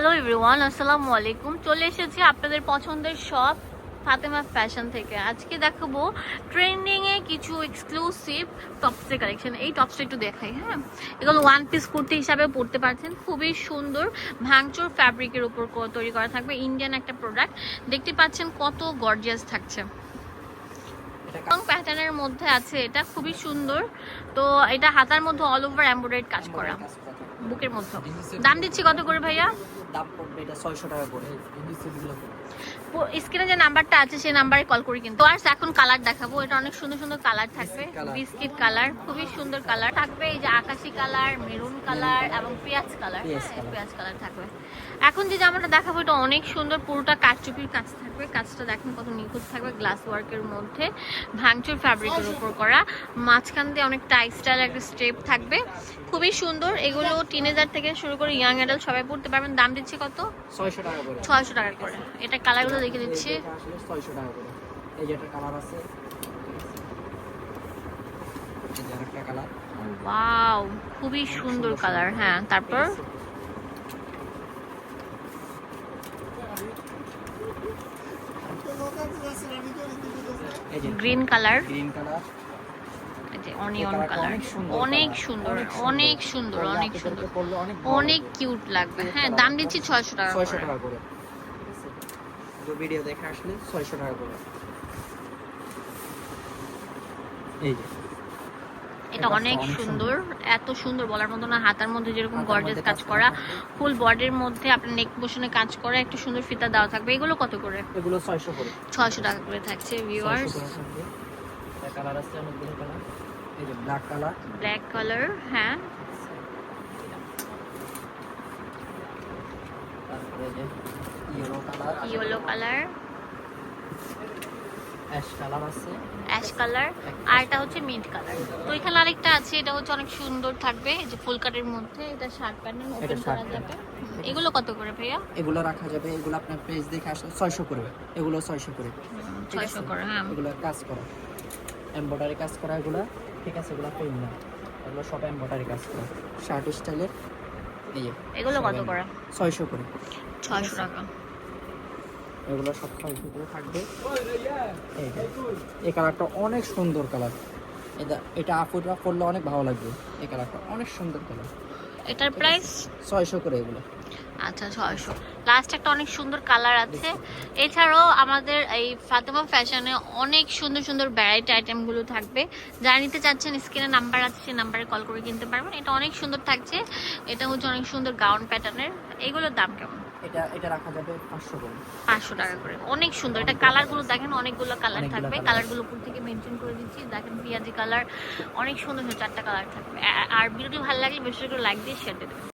Hello everyone আসসালামু আলাইকুম চলে এসেছি আপনাদের পছন্দের শপ ফাতেমা ফ্যাশন থেকে। আজকে দেখাবো ট্রেন্ডিং এ কিছু এক্সক্লুসিভ টপসের কালেকশন এই টপসটা একটু দেখাই হ্যাঁ? এগুলো ওয়ান পিস কুর্তি হিসাবে পরতে পারছেন। খুবই সুন্দর ভাঙচুর ফ্যাব্রিকের উপর তৈরি করা থাকবে ইন্ডিয়ান একটা প্রোডাক্ট দেখতে পাচ্ছেন কত গর্জিয়াস থাকছে। এবং প্যাটার্নের মধ্যে আছে এটা খুবই সুন্দর। তো এটা হাতার মধ্যে অল ওভার এমব্রয়ডারি কাজ করা। বুকের মধ্যে। দাম দিচ্ছি কত করে ভাইয়া? দাম পড়বে এটা ছয়শো টাকা করে। স্ক্রিনে যে নাম্বারটা আছে সেই নাম্বারে কল করি কিন্তু। আর এখন কালার দেখাবো এটা অনেক সুন্দর সুন্দর কালার থাকবে। বিস্কিট কালার খুবই সুন্দর কালার থাকবে। এই যে আকাশি কালার মেরুন কালার এবং পেঁয়াজ কালার পেঁয়াজ কালার থাকবে। এখন যে জামাটা দেখাবো এটা অনেক সুন্দর পুরোটা কাঠচুপির কাজ থাকবে। কাজটা দেখেন কত নিখুঁত থাকবে গ্লাস ওয়ার্কের মধ্যে। ভাঙচুর ফ্যাব্রিকের উপর করা। মাঝখান দিয়ে অনেক টাই স্টাইল একটা স্টেপ থাকবে। খুবই সুন্দর এগুলো টিনেজার থেকে শুরু করে ইয়াং অ্যাডাল্ট সবাই পড়তে পারবেন। দাম দিচ্ছি কত? ছয়শো টাকা করে। ছয়শো টাকা করে। এটা কালারগুলো দেখে দিচ্ছি। ছয়শো টাকা করে। এই যে একটা কালার আছে। ওয়াও খুবই সুন্দর কালার। হ্যাঁ তারপর? Green colour. Green colour. Onion colour অনেক সুন্দর অনেক সুন্দর অনেক সুন্দর। অনেক কিউট লাগবে। হ্যাঁ দাম দিচ্ছি ছয়শো টাকা ছয়শো টাকা করে। ভিডিও দেখে আসলে ছয়শো টাকা করে। এই যে। এটা অনেক সুন্দর। এত সুন্দর বলার মতো না হাতার মধ্যে যেরকম গর্জেস কাজ করা ফুল বডির মধ্যে আপনার নেক পোষণে কাজ করা একটু সুন্দর ফিতা দেওয়া থাকবে। এগুলো কত করে? এগুলো ছয়শো করে। ছয়শো টাকা করে থাকছে ভিউয়ার্স 600 কালার আছে অনেকগুলো কালার এই যে ব্ল্যাক কালার ব্ল্যাক কালার হ্যাঁ। তারপরে যে yellow colour yellow colour ash colour আছে। অ্যাশ কালার আর এটা হচ্ছে মিন্ট কালার তো এখানে আরেকটা আছে এটা হচ্ছে অনেক সুন্দর থাকবে। যে ফুল কাটের মধ্যে এটা শার্ট প্যান্ট এটা ওপেন করা যাবে। এগুলো কত করে ভাইয়া? এগুলো রাখা যাবে এগুলো আপনার পেজ দেখে আসলে ছয়শো করে। এগুলো ছয়শো করে। ঠিক ছয়শো আছে? করে হ্যাঁ। এগুলো কাজ করা। এমব্রয়ডারি কাজ করা এগুলো। ঠিক আছে এগুলো পেন না। এগুলো সব এমব্রয়ডারি কাজ করা। শার্ট স্টাইলের? এই যে এগুলো কত করে? ছয়শো করে। ছয়শো টাকা। এগুলো সব ছয়শো করে থাকবে। এই যে। এই কালারটা অনেক সুন্দর কালার। এটা এটা আপুরা করলে অনেক ভালো লাগবে। এই কালারটা অনেক সুন্দর কালার। এটার প্রাইস ছয়শো করে এগুলো। আচ্ছা ছয়শো লাস্ট একটা অনেক সুন্দর কালার আছে। এছাড়াও আমাদের এই ফাতেমা ফ্যাশনে অনেক সুন্দর সুন্দর ভ্যারাইটি আইটেমগুলো থাকবে। যারা নিতে চাচ্ছেন স্ক্রিনে নাম্বার আছে সেই নাম্বারে কল করে কিনতে পারবেন। এটা অনেক সুন্দর থাকছে। এটা হচ্ছে অনেক সুন্দর গাউন প্যাটার্নের এগুলোর দাম কেমন? এটা এটা রাখা যাবে পাঁচশো করে। পাঁচশো টাকা করে। অনেক সুন্দর। এটা কালারগুলো দেখেন অনেকগুলো কালার থাকবে। কালারগুলো উপর থেকে মেনশন করে দিচ্ছি। দেখেন পেঁয়াজি কালার অনেক সুন্দর সুন্দর চারটা কালার থাকবে। আর ভিডিওটি ভালো লাগলে বেশি করে লাইক দিয়ে শেয়ার দিয়ে দেবেন।